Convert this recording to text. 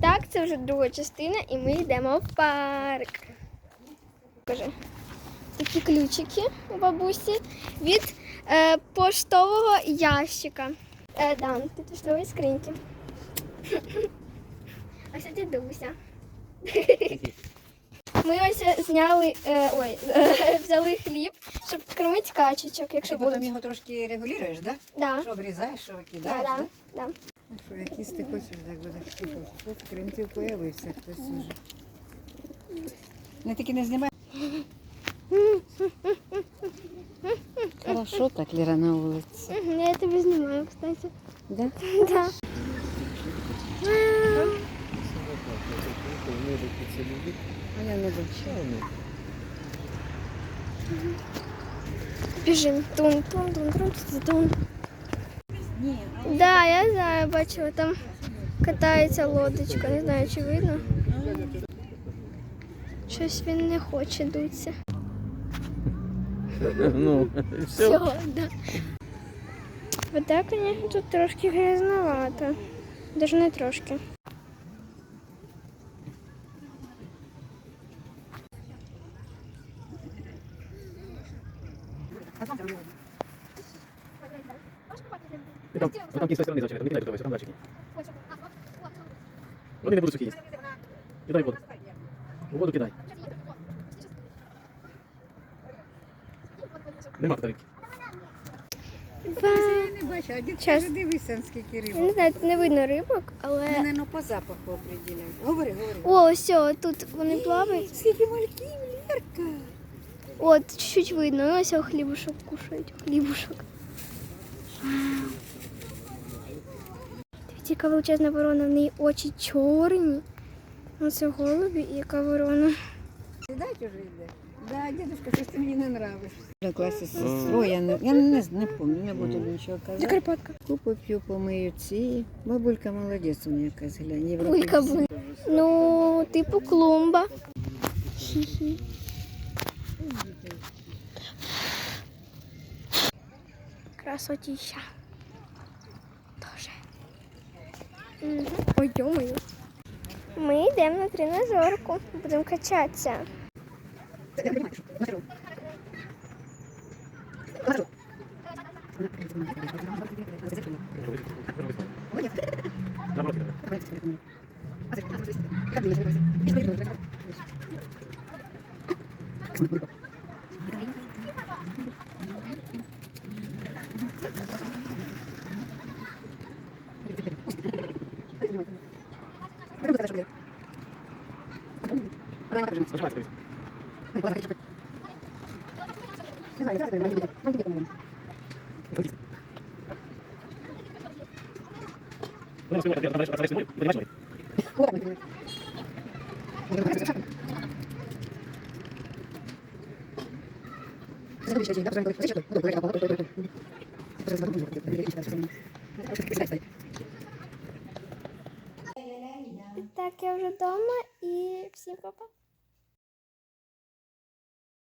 Так, це вже друга частина, і ми йдемо в парк. Такі ключики у бабусі від е, поштового ящика. Е, да, від поштової скриньки. Ось це дідуся. Ми ось зняли, е, ой, взяли хліб, щоб кормити качечок, якщо Ти потім його трошки регулюєш, да? Да. Що обрізаєш, що Да, викидаєш, да, да? да. Ну Що, якийсь ти хочеш, так буде. Тут кримців появився хтось уже. Не тільки не знімай. Хорошо так, Ліра, на вулиці. Мгм, Я тебе знімаю, кстати. Да? Да. А я не бачу. Біжим. Тун, тун, тун, тун, тун, Ні, Да, я знаю, бачила, там катається лодочка, не знаю, чи видно. Щось він не хоче дутися. Ну, все. Все, да. Вода, конечно, тут трошки грязновата. Даже не трошки. Ти там, ви там кінь з тої сторони зачем, не кидай туди, там дальше кінь. Вони не будуть сухі їсти. Кидай воду. У воду кидай. Нема тут рибки. я не бачу, а дід Щас. дивися, скільки Я рибок. не знаю, тут не видно рибок, але. Мене ну, по запаху определяють. Говори, говори. О, все, тут вони плавають. Скільки мальків, Лірка. От, чуть-чуть видно. Ну, ось хлібушок кушають. Хлібушок. Яка величезна ворона, в неї очі чорні. Оце голубі і яка ворона. Сідать уже йде. Да, дедушка, щось ти мені не нравишся. На класі з я не, я не, не пам'ятаю, не буду нічого Це казати. Карпатка. Купу п'ю, помию ці. Бабулька молодець у мене якась, глянь. Бабулька європейська. Ну, типу клумба. Хі-хі. Красотища. Тоже. Угу. Ой, ё Ми йдемо на тренажерку. Будемо качатися. Наоборот, кидай. Так, я вже вдома і всім па-па.